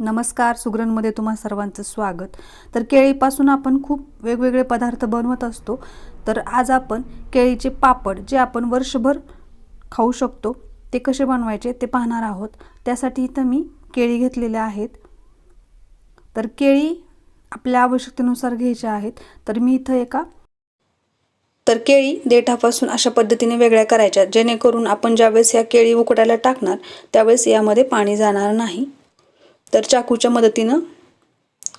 नमस्कार सुगरणमध्ये तुम्हा सर्वांचं स्वागत. तर केळीपासून आपण खूप वेगवेगळे पदार्थ बनवत असतो. तर आज आपण केळीचे पापड जे आपण वर्षभर खाऊ शकतो ते कसे बनवायचे ते पाहणार आहोत. त्यासाठी इथं मी केळी घेतलेल्या आहेत. तर केळी आपल्या आवश्यकतेनुसार घ्यायच्या आहेत. तर मी इथं एका तर केळी देठापासून अशा पद्धतीने वेगळ्या करायच्या. जेणेकरून आपण ज्यावेळेस या केळी उकडायला टाकणार त्यावेळेस यामध्ये पाणी जाणार नाही. तर चाकूच्या मदतीनं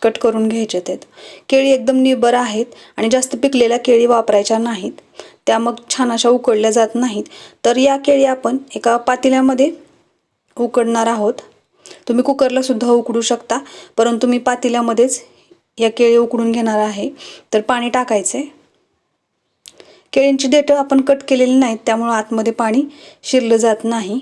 कट करून घ्यायचे आहेत केळी एकदम निबर आहेत आणि जास्त पिकलेल्या केळी वापरायच्या नाहीत. त्या मग छान अशा उकडल्या जात नाहीत. तर या केळी आपण एका पातेल्यामध्ये उकडणार आहोत. तुम्ही कुकरला सुद्धा उकडू शकता परंतु मी पातेल्यामध्येच या केळी उकडून घेणार आहे. तर पाणी टाकायचे. केळींची देठं आपण कट केलेली नाहीत त्यामुळं आतमध्ये पाणी शिरलं जात नाही.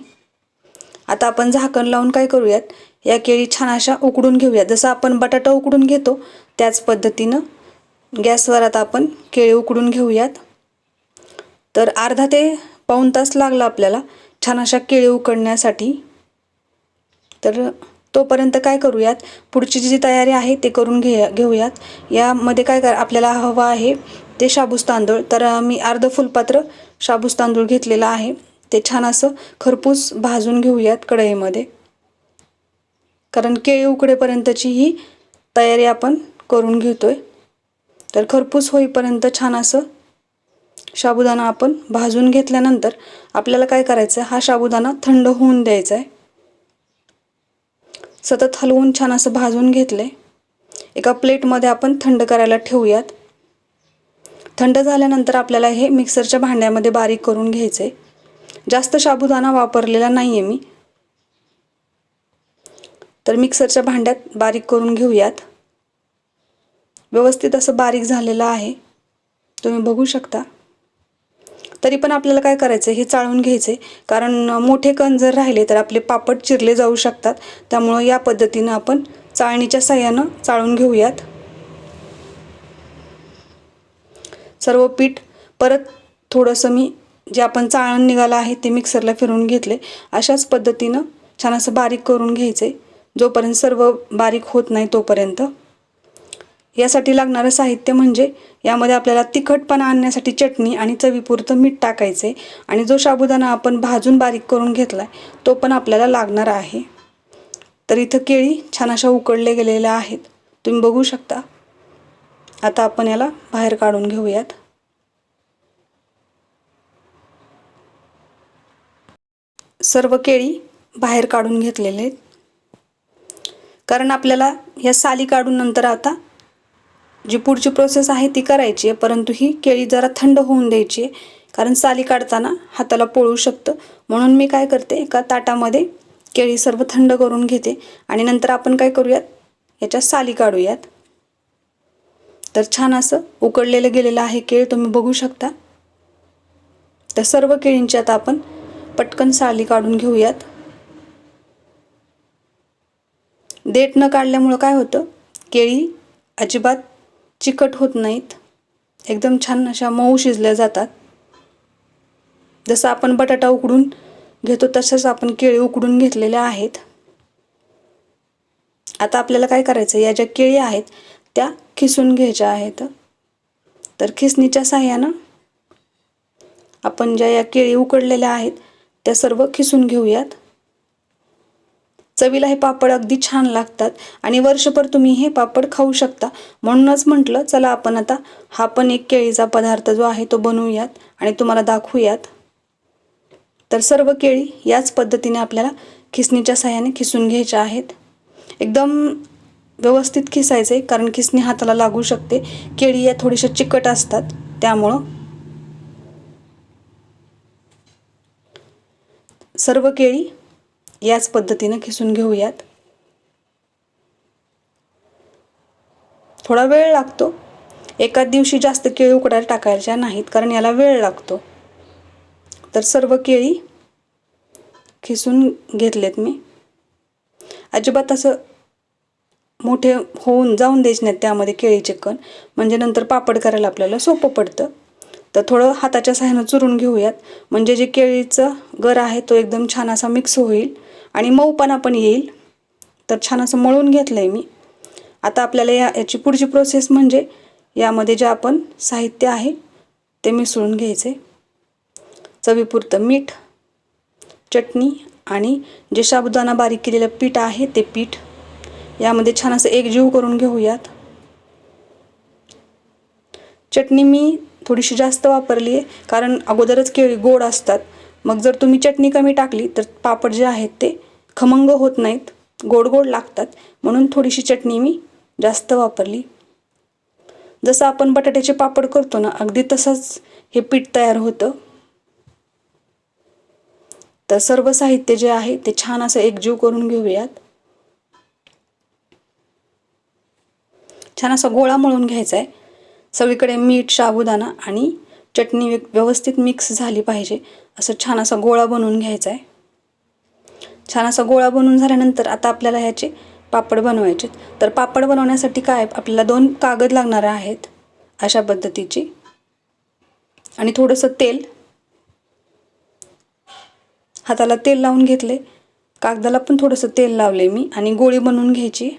आता आपण झाकण लावून काय करूयात? या केळी छान अशा उकडून घेऊयात जसं आपण बटाटा उकडून घेतो त्याच पद्धतीनं गॅसवर आता आपण केळी उकडून घेऊयात. तर अर्धा ते पाऊण तास लागला आपल्याला छान अशा केळी उकडण्यासाठी. तर तोपर्यंत काय करूयात पुढची जी तयारी आहे ते करून घे घेऊयात. यामध्ये काय कर आपल्याला हवं आहे ते शाबूस तांदूळ. तर मी अर्ध फुलपात्र शाबूस तांदूळ घेतलेला आहे. ते छान असं खरपूस भाजून घेऊयात कढईमध्ये. कारण केळी उकडेपर्यंतची ही तयारी आपण करून घेतो आहे तर खरपूस होईपर्यंत छान असं साबुदाणा आपण भाजून घेतल्यानंतर आपल्याला काय करायचं आहे हा साबुदाणा थंड होऊन द्यायचा आहे सतत हलवून छान असं भाजून घेतले एका प्लेटमध्ये आपण थंड करायला ठेवूयात. थंड झाल्यानंतर आपल्याला हे मिक्सरच्या भांड्यामध्ये बारीक करून घ्यायचं आहे जास्त साबुदाणा वापरलेला नाही आहे मी. तर मिक्सरच्या भांड्यात बारीक करून घेऊयात. व्यवस्थित असं बारीक झालेलं आहे. तुम्ही बघू शकता. तरी पण आपल्याला काय करायचं हे चाळून घ्यायचे कारण मोठे कण जर राहिले तर आपले पापड चिरले जाऊ शकतात. त्यामुळं या पद्धतीनं आपण चाळणीच्या साह्यानं चाळून घेऊयात. सर्व पीठ परत थोडंसं मी जे आपण चाळण निघालं आहे ते मिक्सरला फिरवून घेतले अशाच पद्धतीनं छान असं बारीक करून घ्यायचं आहे जोपर्यंत सर्व बारीक होत नाही तोपर्यंत. यासाठी लागणारं साहित्य म्हणजे यामध्ये आपल्याला तिखटपणा आणण्यासाठी चटणी आणि चवीपुरतं मीठ टाकायचं आहे आणि जो साबुदाणा आपण भाजून बारीक करून घेतला आहे तो पण आपल्याला लागणार आहे. तर इथं केळी छान अशा उकडले गेलेल्या आहेत. तुम्ही बघू शकता. आता आपण याला बाहेर काढून घेऊयात. सर्व केळी बाहेर काढून घेतलेले आहेत. कारण आपल्याला या साली काढून नंतर आता जी पुढची प्रोसेस आहे ती करायची आहे परंतु ही केळी जरा थंड होऊन द्यायची आहे कारण साली काढताना हाताला पोळू शकतं. म्हणून मी काय करते एका ताटामध्ये केळी सर्व थंड करून घेते आणि नंतर आपण काय करूयात याच्या साली काढूयात. तर छान असं उकडलेलं गेलेलं आहे केळ तुम्ही बघू शकता. तर सर्व केळींची आता आपण पटकन साली काढून घेऊयात. देठ न काढल्यामुळं काय होतं? केळी अजिबात चिकट होत नाहीत. एकदम छान अशा मऊ शिजल्या जातात. जसं आपण बटाटा उकडून घेतो तसंच आपण केळी उकडून घेतलेल्या आहेत. आता आपल्याला काय करायचं या ज्या केळी आहेत त्या खिसून घ्यायच्या आहेत. तर खिसणीच्या साह्यानं आपण ज्या या केळी उकडलेल्या आहेत त्या सर्व खिसून घेऊयात. चवीला हे पापड अगदी छान लागतात आणि वर्षभर तुम्ही हे पापड खाऊ शकता. म्हणूनच म्हटलं चला आपण आता हा पण एक केळीचा पदार्थ जो आहे तो बनवूयात आणि तुम्हाला दाखवूयात. तर सर्व केळी याच पद्धतीने आपल्याला खिसणीच्या साह्याने खिसून घ्यायच्या आहेत. एकदम व्यवस्थित खिसायचे कारण खिसणी हाताला लागू शकते. केळी या थोड्याशा चिकट असतात त्यामुळं. सर्व केळी याच पद्धतीनं खिसून घेऊयात. थोडा वेळ लागतो. एकाच दिवशी जास्त केळी उकडायला टाकायच्या नाहीत कारण याला वेळ लागतो. तर सर्व केळी खिसून घेतलेत मी. अजिबात असं मोठे होऊन जाऊन द्यायचे नाहीत त्यामध्ये केळीचे कण. म्हणजे नंतर पापड करायला आपल्याला सोपं पडतं. तर थोडं हाताच्या सहाय्यानं चुरून घेऊयात. म्हणजे जे केळीचं गर आहे तो एकदम छान असा मिक्स होईल. आणि मऊपणा पण येईल. तर छान असं मळून घेतलं आहे मी. आता आपल्याला या याची पुढची प्रोसेस म्हणजे यामध्ये जे आपण साहित्य आहे ते मिसळून घ्यायचे. चवीपुरतं मीठ चटणी आणि जे साबुदाणा बारीक केलेलं पीठ आहे ते पीठ. यामध्ये छान असं एकजीव करून घेऊयात. चटणी मी थोडीशी जास्त वापरली आहे कारण अगोदरच केळी गोड असतात. मग जर तुम्ही चटणी कमी टाकली तर पापड जे आहेत ते खमंग होत नाहीत गोड गोड लागतात. म्हणून थोडीशी चटणी मी जास्त वापरली. जसं आपण बटाट्याचे पापड करतो ना अगदी तसंच हे पीठ तयार होतं. तर सर्व साहित्य जे आहे ते छान असं एकजीव करून घेऊयात. छान असा गोळा मळून घ्यायचा आहे सगळीकडे मीठ साबुदाणा आणि चटणी व्यवस्थित मिक्स झाली पाहिजे. असं छान असा गोळा बनवून घ्यायचा आहे छान असा गोळा बनवून झाल्यानंतर आता आपल्याला ह्याचे पापड बनवायचे तर पापड बनवण्यासाठी काय आपल्याला दोन कागद लागणार आहेत अशा पद्धतीची. आणि थोडंसं तेल. हाताला तेल लावून घेतले कागदाला पण थोडंसं तेल लावले मी. आणि गोळी बनवून घ्यायची.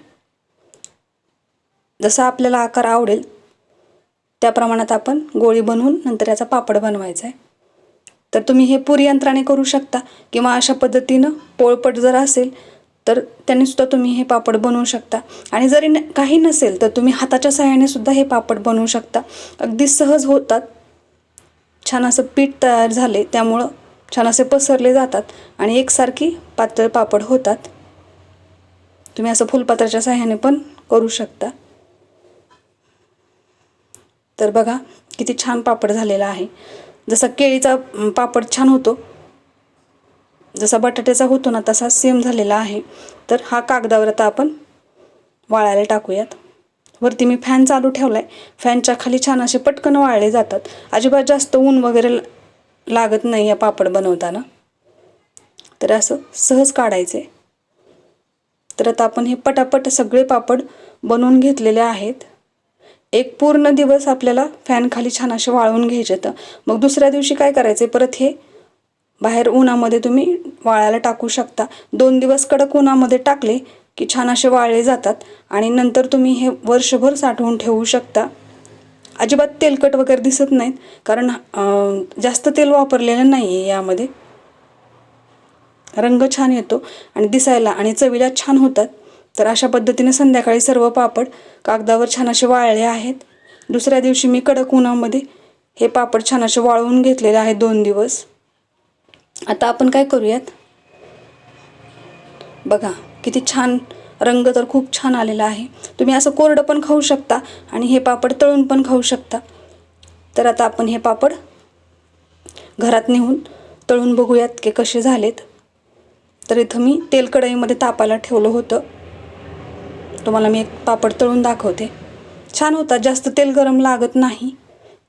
जसा आपल्याला आकार आवडेल त्या प्रमाणात आपण गोळी बनवून नंतर याचा पापड बनवायचा आहे तर तुम्ही हे पुरी यंत्राने करू शकता किंवा अशा पद्धतीनं पोळपट जर असेल तर त्यांनी सुद्धा तुम्ही हे पापड बनवू शकता. आणि जरी न काही नसेल तर तुम्ही हाताच्या सहाय्याने सुद्धा हे पापड बनवू शकता. अगदी सहज होतात. छान असं पीठ तयार झाले त्यामुळं छान असे पसरले जातात आणि एकसारखी पातळ पापड होतात. तुम्ही असं फुलपात्राच्या सहाय्याने पण करू शकता. तर बघा किती छान पापड झालेला आहे. जसा केळीचा पापड छान होतो. जसा बटाट्याचा होतो ना तसा सेम झालेला आहे. तर हा कागदावर आता आपण वाळायला टाकूयात. वरती मी फॅन चालू ठेवला आहे फॅनच्या खाली छान असे पटकन वाळले जातात. अजिबात जास्त ऊन वगैरे ल- लागत नाही या पापड बनवताना. तर असं सहज काढायचे तर आता आपण हे पटापट सगळे पापड बनवून घेतलेले आहेत. एक पूर्ण दिवस आपल्याला फॅन खाली छान असे वाळवून घ्यायचे तर मग दुसऱ्या दिवशी काय करायचे? परत हे बाहेर उन्हामध्ये तुम्ही वाळायला टाकू शकता. दोन दिवस कडक उन्हामध्ये टाकले की छान असे वाळले जातात आणि नंतर तुम्ही हे वर्षभर साठवून ठेवू शकता. अजिबात तेलकट वगैरे दिसत नाहीत कारण जास्त तेल वापरलेलं नाही आहे यामध्ये. रंग छान येतो आणि दिसायला आणि चवीला छान होतात. तर अशा पद्धतीने संध्याकाळी सर्व पापड कागदावर छान असे वाळले आहेत. दुसऱ्या दिवशी मी कडक उन्हामध्ये हे पापड छान असे वाळवून घेतलेले आहेत दोन दिवस. आता आपण काय करूयात? बघा किती छान रंग तर खूप छान आलेला आहे. तुम्ही असं कोरडं पण खाऊ शकता आणि हे पापड तळून पण खाऊ शकता. तर आता आपण हे पापड घरात नेऊन तळून बघूयात की कसे झालेत. तर इथं मी तेल कढईमध्ये तापायला ठेवलं होतं. तुम्हाला मी एक पापड तळून दाखवते. छान होतात जास्त तेल गरम लागत नाही.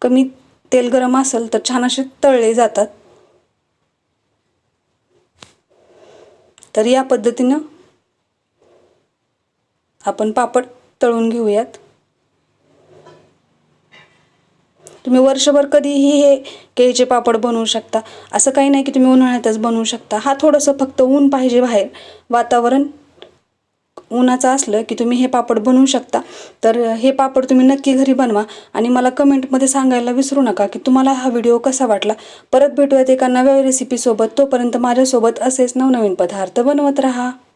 कमी तेल गरम असेल तर छान असे तळले जातात. तर या पद्धतीनं आपण पापड तळून घेऊयात. तुम्ही वर्षभर कधीही हे केळीचे पापड बनवू शकता. असं काही नाही की तुम्ही उन्हाळ्यातच बनवू शकता. हा थोडंसं फक्त ऊन पाहिजे बाहेर. वातावरण उन्हाचं असलं की तुम्ही हे पापड बनवू शकता. तर हे पापड तुम्ही नक्की घरी बनवा आणि मला कमेंटमध्ये सांगायला विसरू नका की तुम्हाला हा व्हिडिओ कसा वाटला. परत भेटूयात एका नव्या रेसिपीसोबत तोपर्यंत माझ्यासोबत असेच नवनवीन पदार्थ बनवत राहा.